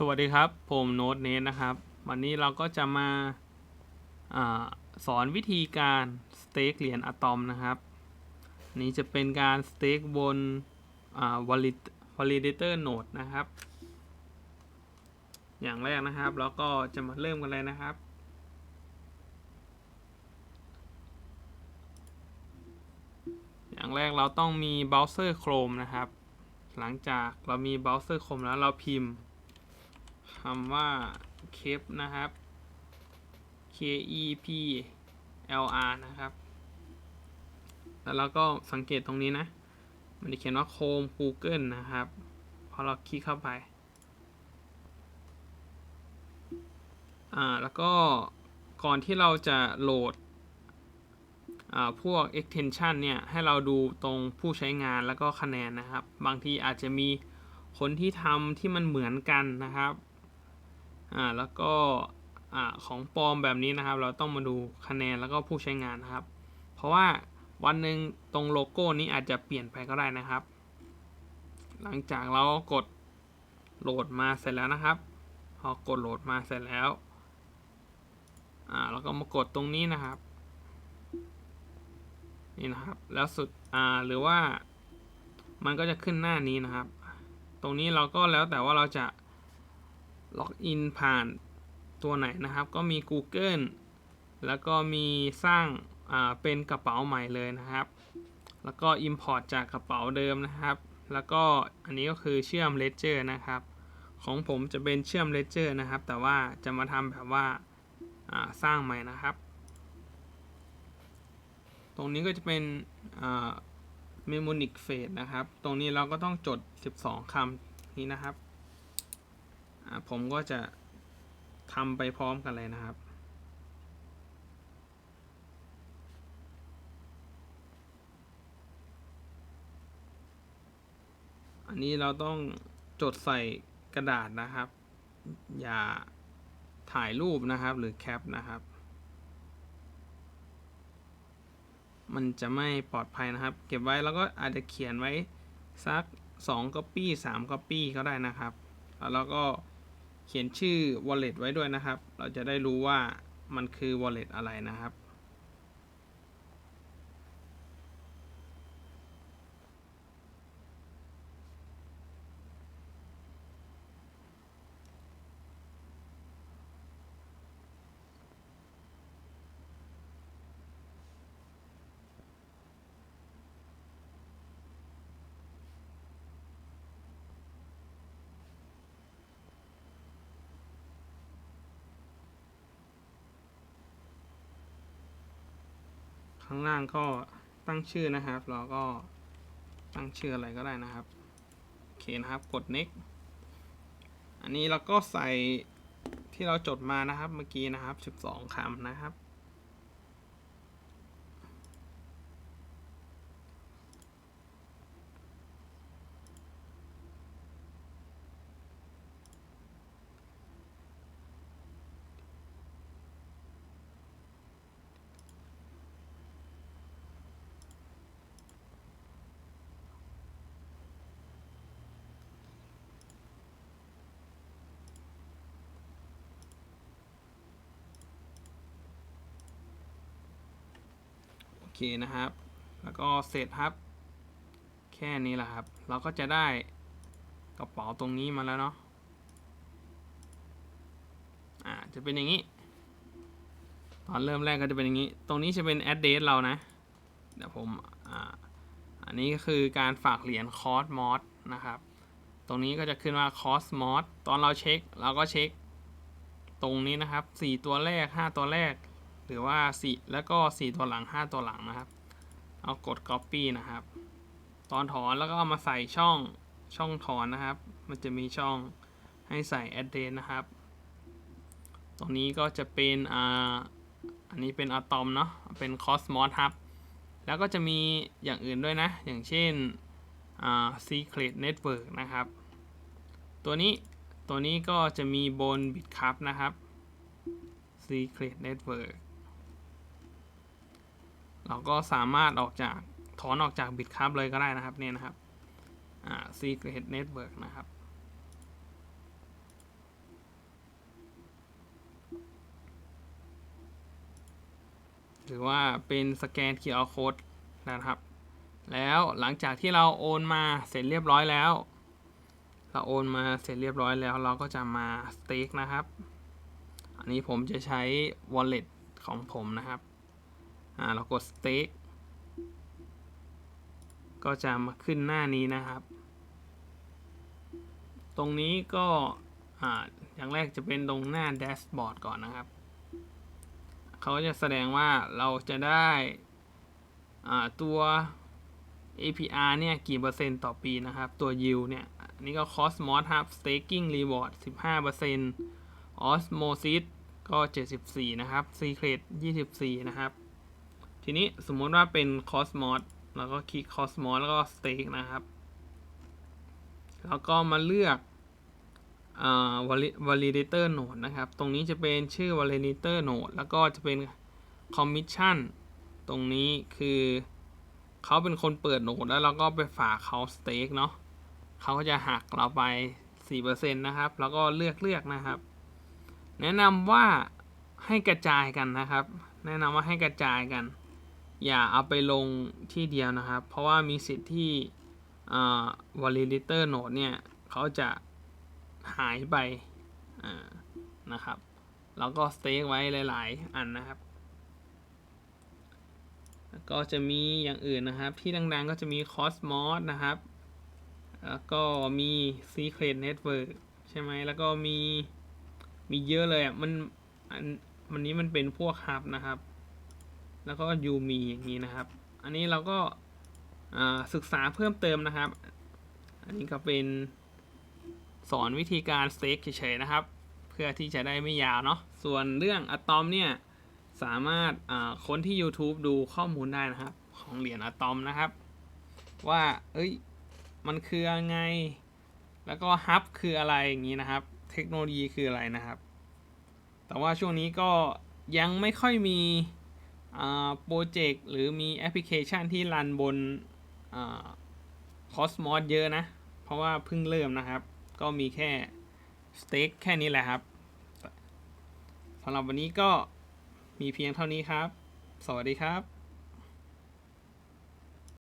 สวัสดีครับผมโน้ตเนทนะครับ วันนี้เราก็จะมาอาสอนวิธีการสเต็กเหรียญอะตอมนะครับนี้จะเป็นการสเต็กบนอ่า valid- validator node นะครับ อย่างแรกนะครับแล้วก็จะมาเริ่มกันเลยนะครับ อย่างแรกเราต้องมีเบราว์เซอร์ Chrome นะครับ หลังจากเรามีเบราว์เซอร์ Chrome แล้วเราพิมพ์ คำว่า kep นะครับ k e p l r นะครับ แล้วเราก็สังเกตตรงนี้นะ มันจะเขียนว่า Chrome Google นะครับ พอเราคลิกเข้าไป อ่า แล้วก็ก่อนที่เราจะโหลดพวก extension เนี่ยให้เราดูตรงผู้ใช้งานแล้วก็คะแนนนะครับ บางทีอาจจะมีคนที่ทำที่มันเหมือนกันนะครับ อ่าแล้วก็อ่าของปลอมแบบนี้นะครับ เราต้องมาดูคะแนนแล้วก็ผู้ใช้งานนะครับ เพราะว่าวันหนึ่งตรงโลโก้นี้อาจจะเปลี่ยนไปก็ได้นะครับ หลังจากเรากดโหลดมาเสร็จแล้วนะครับ พอกดโหลดมาเสร็จแล้วอ่าแล้วก็มากดตรงนี้นะครับ นี่นะครับ แล้วสุดอ่าหรือว่ามันก็จะขึ้นหน้านี้นะครับ ตรงนี้เราก็แล้วแต่ว่าเราจะ ล็อกอินผ่านตัวไหนนะครับ ก็มี Google แล้วก็มีสร้างาเป็นกระเป๋าใหม่เลยนะครับ แล้วก็ Import จากกระเป๋าเดิมนะครับ แล้วก็อันนี้ก็คือเชื่อม Ledger นะครับ ของผมจะเป็นเชื่อม Ledger นะครับ แต่ว่าจะมาทำแบบว่าาสร้างใหม่นะครับ ตรงนี้ก็จะเป็นอ่า mnemonic Phase นะครับ ตรงนี้เราก็ต้องจด 12คำนี้นะครับ ผมก็จะทำไปพร้อมกันเลยนะครับ อันนี้เราต้องจดใส่กระดาษนะครับ อย่าถ่ายรูปนะครับหรือแคปนะครับ มันจะไม่ปลอดภัยนะครับ เก็บไว้แล้วก็อาจจะเขียนไว้สัก2 copy 3 copy ก็ได้นะครับ แล้วเราก็ เขียนชื่อ wallet ไว้ด้วยนะครับ เราจะได้รู้ว่ามันคือ wallet อะไรนะครับ ข้างล่างก็ตั้งชื่อนะครับ เราก็ตั้งชื่ออะไรก็ได้นะครับโอเคนะครับกด next อันนี้เราก็ใส่ที่เราจดมานะครับเมื่อกี้นะครับ 12คำนะครับ เคนะครับ แล้วก็เสร็จครับ แค่นี้แหละครับ เราก็จะได้กระเป๋าตรงนี้มาแล้วเนาะอ่าจะเป็นอย่างนี้ ตอนเริ่มแรกก็จะเป็นอย่างนี้ ตรงนี้จะเป็น address เรานะ เดี๋ยวผมอ่าอันนี้ก็คือการฝากเหรียญคอสมอสนะครับตรงนี้ก็จะขึ้นว่าคอสมอสตอนเราเช็ค เราก็เช็ค ตรงนี้นะครับ 4 ตัวแรก 5 ตัวแรก หรือว่า4แล้วก็ 4 ตัวหลัง 5 ตัวหลังนะครับ เอากด copy นะครับ ตอนถอนแล้วก็เอามาใส่ช่องช่องถอนนะครับ มันจะมีช่องให้ใส่ address นะครับ ตรงนี้ก็จะเป็นอ่าอันนี้เป็นอะตอมเนาะเป็น cosmos ครับ แล้วก็จะมีอย่างอื่นด้วยนะ อย่างเช่นอ่า secret network นะครับ ตัวนี้ตัวนี้ก็จะมีบน bitcup นะครับ secret network เราก็สามารถออกจากถอนออกจากบิตคัพเลยก็ได้นะครับเนี่ยนะครับอ่า secret network นะครับหรือว่าเป็นสแกน QR code นะครับ แล้วหลังจากที่เราโอนมาเสร็จเรียบร้อยแล้ว เราโอนมาเสร็จเรียบร้อยแล้ว เราก็จะมาสเต็กนะครับ อันนี้ผมจะใช้ wallet ของผมนะครับ อ่าเรากดสเต็กก็จะมาขึ้นหน้านี้นะครับ ตรงนี้ก็อ่าอย่างแรกจะเป็นตรงหน้าแดชบอร์ดก่อนนะครับ เขาจะแสดงว่าเราจะได้อ่าตัว APR เนี่ย กี่เปอร์เซ็นต์ต่อปีนะครับ ตัว yield เนี่ย อันนี่ก็ Cosmos ครับ staking reward 15% Osmosis ก็ 74 นะครับ Secret 24 นะครับ ทีนี้สมมติว่าเป็น Cosmos แล้วก็คลิก Cosmos แล้วก็ Stake นะครับ แล้วก็มาเลือกอ vali- validator node นะครับ ตรงนี้จะเป็นชื่อ validator node แล้วก็จะเป็น commission ตรงนี้คือเขาเป็นคนเปิดโหนดแล้วเราก็ไปฝากเขาสเต็กเนาะเขาก็จะหักเราไป 4%นะครับ แล้วก็เลือกเลือกนะครับ แนะนำว่าให้กระจายกันนะครับ แนะนำว่าให้กระจายกัน อย่าเอาไปลงที่เดียวนะครับ เพราะว่ามีสิทธิ์ที่อ่า validator node เนี่ยเขาจะหายไปนะครับ แล้วก็สเต็กไว้หลาย ๆ อันนะครับ แล้วก็จะมีอย่างอื่นนะครับ ที่ดัง ๆ ก็จะมี Cosmos นะครับ แล้วก็มี Secret Network ใช่ไหม แล้วก็มี มีเยอะเลยอะ มันอันมันนี้มันเป็นพวกฮับนะครับ แล้วก็ยูมีอย่างนี้นะครับ อันนี้เราก็ศึกษาเพิ่มเติมนะครับ อันนี้ก็เป็นสอนวิธีการสเต็กเฉยๆนะครับ เพื่อที่จะได้ไม่ยาวเนาะ ส่วนเรื่องอะตอมเนี่ยสามารถค้นที่ YouTube ดูข้อมูลได้นะครับ ของเหรียญอะตอมนะครับ ว่าเอ้ยมันคือยังไง แล้วก็ฮับคืออะไรอย่างนี้นะครับ เทคโนโลยีคืออะไรนะครับ แต่ว่าช่วงนี้ก็ยังไม่ค่อยมี โปรเจกต์หรือมีแอปพลิเคชันที่รันบนคอสมอสเยอะนะ เพราะว่าเพิ่งเริ่มนะครับ ก็มีแค่สเต็กแค่นี้แหละครับสำหรับวันนี้ก็มีเพียงเท่านี้ครับ สวัสดีครับ